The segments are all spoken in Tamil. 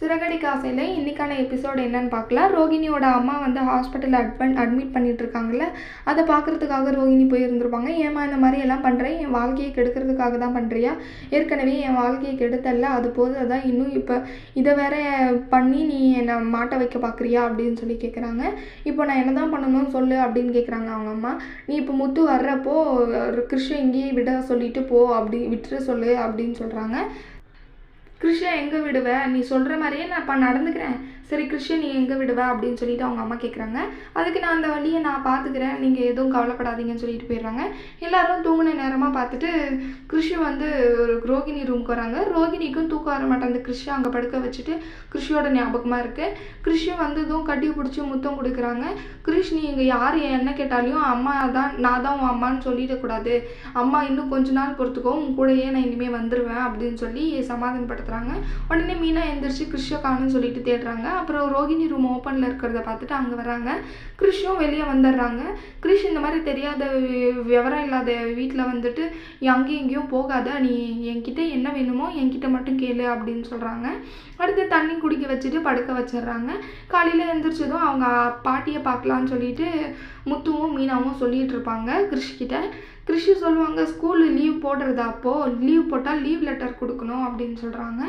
சிறகடி காசையில் இன்றைக்கான எபிசோடு என்னன்னு பார்க்கலாம். ரோகிணியோட அம்மா வந்து ஹாஸ்பிட்டலில் அட்வன் அட்மிட் பண்ணிகிட்ருக்காங்கல்ல அதை பார்க்குறதுக்காக ரோகிணி போயிருந்துருப்பாங்க. ஏமா இந்த மாதிரி எல்லாம் பண்ணுறேன் என் வாழ்க்கையை கெடுக்கிறதுக்காக தான் பண்ணுறியா ஏற்கனவே என் வாழ்க்கையை கெடுத்தல்ல அது போது அதான் இன்னும் இப்போ இதை வேற பண்ணி நீ என்னை மாட்ட வைக்க பார்க்குறியா? அப்படின்னு சொல்லி கேட்குறாங்க இப்போ நான் என்ன தான் பண்ணணும்னு சொல்லு அப்படின்னு கேட்குறாங்க அவங்க அம்மா. நீ இப்போ முத்து வர்றப்போ கிருஷ்ண இங்கேயே விட சொல்லிட்டு போ அப்படி விட்டுற சொல்லு அப்படின்னு சொல்கிறாங்க கிருஷ்ணா எங்கே விடுவ? நீ சொல்கிற மாதிரியே நான் இப்போ நடந்துக்கிறேன். சரி கிறிஸ்டின் நீ எங்கே விடுவ? அப்படின்னு சொல்லிட்டு அவங்க அம்மா கேட்குறாங்க அதுக்கு நான் அந்த வழியை நான் பார்த்துக்கிறேன் நீங்கள் எதுவும் கவலைப்படாதீங்கன்னு சொல்லிட்டு போயிடுறாங்க. எல்லாரும் தூங்கின நேரமாக பார்த்துட்டு கிறிஷு வந்து ஒரு ரோகிணி ரூமுக்கு வராங்க. ரோகிணிக்கும் தூக்கம் வர மாட்டேன் கிறிஷு அங்கே படுக்க வச்சுட்டு கிருஷியோட ஞாபகமாக இருக்குது கிறிஷு வந்ததும் கட்டி பிடிச்சி முத்தம் கொடுக்குறாங்க. கிறிஷ் நீ இங்கே யார்? என்ன கேட்டாலையும் அம்மா தான் நான் தான் உன் அம்மான்னு சொல்லிடக்கூடாது அம்மா இன்னும் கொஞ்ச நாள் பொறுத்துக்கோ. உன் கூடயே நான் இனிமேல் வந்துடுவேன் அப்படின்னு சொல்லி சமாதானப்படுத்துகிறாங்க உடனே மீனா எந்திரிச்சு கிருஷ்ண காணும்னு சொல்லிட்டு தேடுறாங்க. அப்புறம் ரோகிணி ரூம் ஓப்பனில் இருக்கிறத பார்த்துட்டு அங்கே வராங்க கிருஷும் வெளியே வந்துடுறாங்க கிருஷ் இந்த மாதிரி தெரியாத விவரம் இல்லாத வீட்டில் வந்துட்டு அங்கேயும் இங்கேயும் போகாத. நீ என்கிட்ட என்ன வேணுமோ என்கிட்ட மட்டும் கேளு அப்படின்னு சொல்கிறாங்க அடுத்து தண்ணி குடிக்க வச்சுட்டு படுக்க வச்சிடுறாங்க காலையில் எழுந்திரிச்சதும் அவங்க பாட்டியை பார்க்கலான்னு சொல்லிட்டு முத்துவும் மீனாவும் சொல்லிகிட்டு இருப்பாங்க கிருஷ்கிட்ட. கிருஷி சொல்லுவாங்க ஸ்கூலில் லீவ் போடுறதா அப்போது லீவ் போட்டால் லீவ் லெட்டர் கொடுக்கணும் அப்படின்னு சொல்கிறாங்க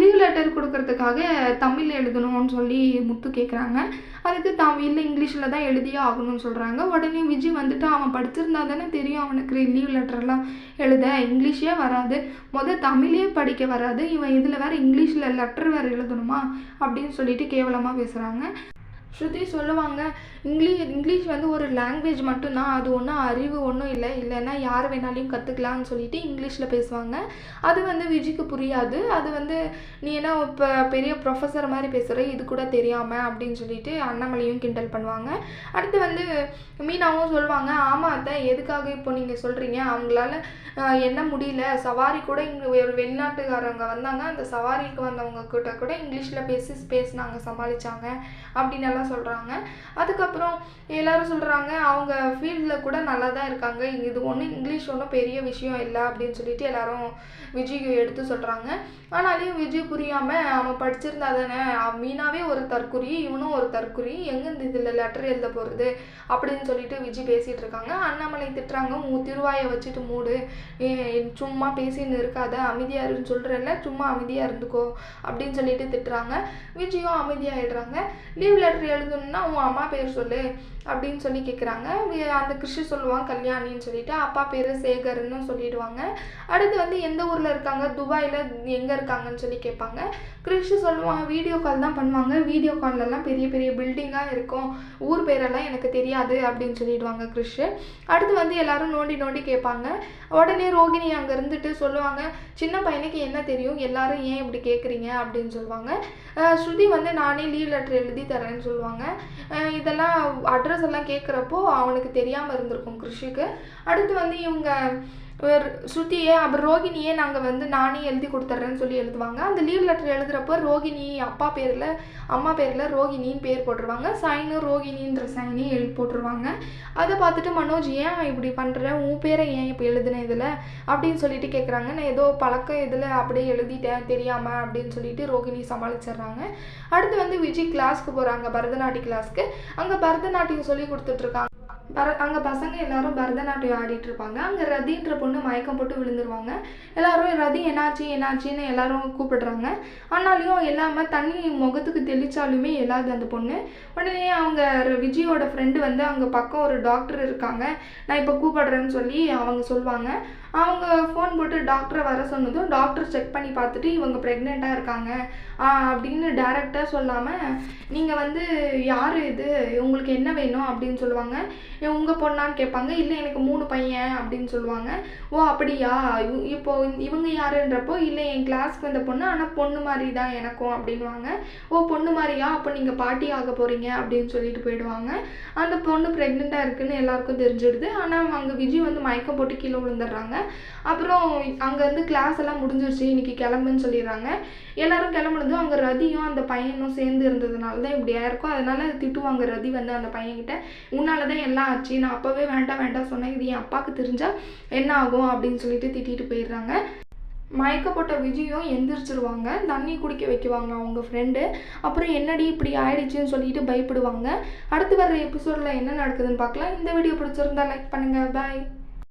லீவ் லெட்டர் கொடுக்கறதுக்காக தமிழ் எழுதணும்னு சொல்லி முத்து கேட்குறாங்க அதுக்கு தமிழ் இல்லை இங்கிலீஷில் தான் எழுதியே ஆகணும்னு சொல்கிறாங்க உடனே விஜய் வந்துட்டு அவன் படிச்சிருந்தா தானே தெரியும் அவனுக்கு லீவ் லெட்டர்லாம் எழுத. இங்கிலீஷே வராது. மொதல் தமிழே படிக்க வராது. இவன் இதில் வேறு இங்கிலீஷில் லெட்டர் வேறு எழுதணுமா? அப்படின்னு சொல்லிட்டு கேவலமாக பேசுகிறாங்க ஸ்ருதி சொல்லுவாங்க இங்கிலீஷ் இங்கிலீஷ் வந்து ஒரு லாங்குவேஜ் மட்டும்தான் அது ஒன்றும் அறிவு ஒன்றும் இல்லை. இல்லைன்னா யார் வேணாலையும் கற்றுக்கலாம்னு சொல்லிட்டு இங்கிலீஷில் பேசுவாங்க. அது வந்து விஜிக்கு புரியாது. அது வந்து நீ என்ன இப்போ பெரிய ப்ரொஃபஸர் மாதிரி பேசுகிற இது கூட தெரியாமல் அப்படின்னு சொல்லிட்டு அண்ணாமலையும் கிண்டல் பண்ணுவாங்க. அடுத்து வந்து மீனாவும் சொல்லுவாங்க ஆமாம் அத்தை எதுக்காக இப்போ நீங்கள் சொல்கிறீங்க அவங்களால என்ன முடியல? சவாரி கூட இங்கே ஒரு வெளிநாட்டுக்காரங்க வந்தாங்க. அந்த சவாரிக்கு வந்தவங்க கிட்ட கூட இங்கிலீஷில் பேசி பேசினாங்க சமாளித்தாங்க அப்படின்னு எல்லாம் சொல்கிறாங்க அதுக்கப்புறம் எல்லாரும் சொல்கிறாங்க அவங்க ஃபீல்டில் கூட நல்லா தான் இருக்காங்க. இது ஒன்றும் இங்கிலீஷ் ஒன்றும் பெரிய விஷயம் இல்லை அப்படின்னு சொல்லிட்டு எல்லாரும் விஜய் எடுத்து சொல்கிறாங்க ஆனாலையும் விஜய் புரியாமல் அவன் படிச்சிருந்தா தானே மீனாவே ஒரு தற்குறி இவனும் ஒரு தற்குறி எங்கேருந்து இதில் லெட்டர் எழுத போகிறது அப்படின்னு சொல்லிட்டு விஜய் பேசிகிட்டு இருக்காங்க. அண்ணாமலை திட்டுறாங்க உன் திருவாயை வச்சுட்டு மூடு. சும்மா பேசின்னு இருக்காத அமைதியாக இருன்னு சொல்கிறல்ல சும்மா அமைதியாக இருந்துக்கோ. அப்படின்னு சொல்லிட்டு திட்டுறாங்க. விஜயும் அமைதியாகிடுறாங்க லீவ் லெட்டர் எழுதணும்னா உன் அம்மா பேர் சொல்லு அப்படின்னு சொல்லி கேட்குறாங்க அந்த கிருஷ்ண சொல்லுவான் கல்யாணின்னு சொல்லிட்டு அப்பா பேர் சேகர்னு சொல்லிடுவாங்க. அடுத்து வந்து எந்த ஊரில் இருக்காங்க? துபாயில் எங்கே இருக்காங்கன்னு சொல்லி கேட்பாங்க. கிருஷ்ண சொல்லுவாங்க வீடியோ கால் தான் பண்ணுவாங்க. வீடியோ கால்லலாம் பெரிய பெரிய பில்டிங்காக இருக்கும். ஊர் பேரெல்லாம் எனக்கு தெரியாது அப்படின்னு சொல்லிடுவாங்க கிருஷ் அடுத்து வந்து எல்லாரும் நோண்டி நோண்டி கேட்பாங்க. உடனே ரோகிணி அங்கே இருந்துட்டு சொல்லுவாங்க சின்ன பையனுக்கு என்ன தெரியும்? எல்லாரும் ஏன் இப்படி கேட்குறீங்க அப்படின்னு சொல்லுவாங்க. ஸ்ருதி வந்து நானே லீவ் லெட்டர் எழுதி தரேன்னு சொல்லுவாங்க. சொல்லுவாங்க. இதெல்லாம் அட்ரஸ் எல்லாம் கேட்குறப்போ அவனுக்கு தெரியாமல் இருந்திருக்கும் கிருஷிக்கு. அடுத்து வந்து இவங்க ஸ்ருதியே அப்புறம் ரோகிணியே நாங்கள் வந்து நானே எழுதி கொடுத்துட்றேன்னு சொல்லி எழுதுவாங்க. அந்த லீவ் லெட்டர் எழுதுகிறப்ப ரோகிணி அப்பா பேரில் அம்மா பேரில் ரோகிணின்னு பேர் போட்டுருவாங்க. சைனு ரோகிணின்ற சைனி எழு போட்டுருவாங்க. அதை பார்த்துட்டு மனோஜ் ஏன் இப்படி பண்ணுறேன் உன் பேரை ஏன் இப்போ எழுதுன இதில்? அப்படின்னு சொல்லிட்டு கேட்குறாங்க நான் ஏதோ பழக்கம் இதில் அப்படியே எழுதிட்டேன் தெரியாமல் அப்படின்னு சொல்லிட்டு ரோகிணி சமாளிச்சிடுறாங்க. அடுத்து வந்து விஜய் கிளாஸ்க்கு போகிறாங்க பரதநாட்டிய கிளாஸ்க்கு அங்கே பரதநாட்டியம் சொல்லி கொடுத்துட்ருக்காங்க பர அங்கே பசங்க எல்லாரும் பரதநாட்டியம் ஆடிட்டு இருப்பாங்க அங்கே ரதின்ற பொண்ணு மயக்கம் போட்டு விழுந்துருவாங்க. எல்லாரும் ரதி என்னாச்சு என்னாச்சுன்னு எல்லாரும் கூப்பிடுறாங்க. ஆனாலையும் எல்லாமே தண்ணி முகத்துக்கு தெளிச்சாலுமே எல்லாது அந்த பொண்ணு. உடனே அவங்க விஜயோட ஃப்ரெண்டு வந்து அங்கே பக்கம் ஒரு டாக்டர் இருக்காங்க. நான் இப்போ கூப்பிடுறேன்னு சொல்லி அவங்க சொல்லுவாங்க அவங்க ஃபோன் போட்டு டாக்டரை வர சொன்னதும் டாக்டர் செக் பண்ணி பார்த்துட்டு இவங்க ப்ரெக்னெண்ட்டாக இருக்காங்க. அப்படின்னு டேரெக்டாக சொல்லாமல் நீங்கள் வந்து யார் இது? உங்களுக்கு என்ன வேணும்? அப்படின்னு சொல்லுவாங்க. உங்கள் பொண்ணான்னு கேட்பாங்க. இல்லை எனக்கு மூணு பையன் அப்படின்னு சொல்லுவாங்க. ஓ அப்படியா? இப்போ இவங்க யாருன்றப்போ இல்லை என் கிளாஸ்க்கு வந்த பொண்ணு ஆனால் பொண்ணு மாதிரி தான் எனக்கும் அப்படின்வாங்க ஓ பொண்ணு மாதிரியா? அப்போ நீங்கள் பாட்டி ஆக போகிறீங்க அப்படின்னு சொல்லிட்டு போயிடுவாங்க. அந்த பொண்ணு ப்ரெக்னெண்ட்டாக இருக்குன்னு எல்லாருக்கும் தெரிஞ்சிடுது. ஆனால் அங்கே விஜய் வந்து மயக்கம் போட்டு கீழே விழுந்துடுறாங்க. அப்புறம் அங்கேருந்து கிளாஸ் எல்லாம் முடிஞ்சிருச்சு இன்றைக்கி கிளம்புன்னு சொல்லிடுறாங்க. எல்லோரும் கிளம்புனதும் அங்கே ரதியும் அந்த பையனும் சேர்ந்து இருந்ததுனால தான் இப்படி ஆயிருக்கும் அதனால் திட்டுவாங்க ரதி வந்து அந்த பையன்கிட்ட உன்னால தான் எல்லாம் ஆச்சு. நான் அப்போவே வேண்டாம் வேண்டாம் சொன்னேன். இது என் அப்பாவுக்கு தெரிஞ்சால் என்ன ஆகும்? அப்படின்னு சொல்லிட்டு திட்டிட்டு போயிடுறாங்க. மயக்கப்பட்ட விஜயும் எந்திரிச்சிருவாங்க. தண்ணி குடிக்க வைக்குவாங்க அவங்க ஃப்ரெண்டு அப்புறம் என்னடி இப்படி ஆயிடுச்சுன்னு சொல்லிட்டு பயப்படுவாங்க. அடுத்து வர்ற எபிசோடில் என்ன நடக்குதுன்னு பார்க்கலாம். இந்த வீடியோ பிடிச்சிருந்தா லைக் பண்ணுங்கள் பாய்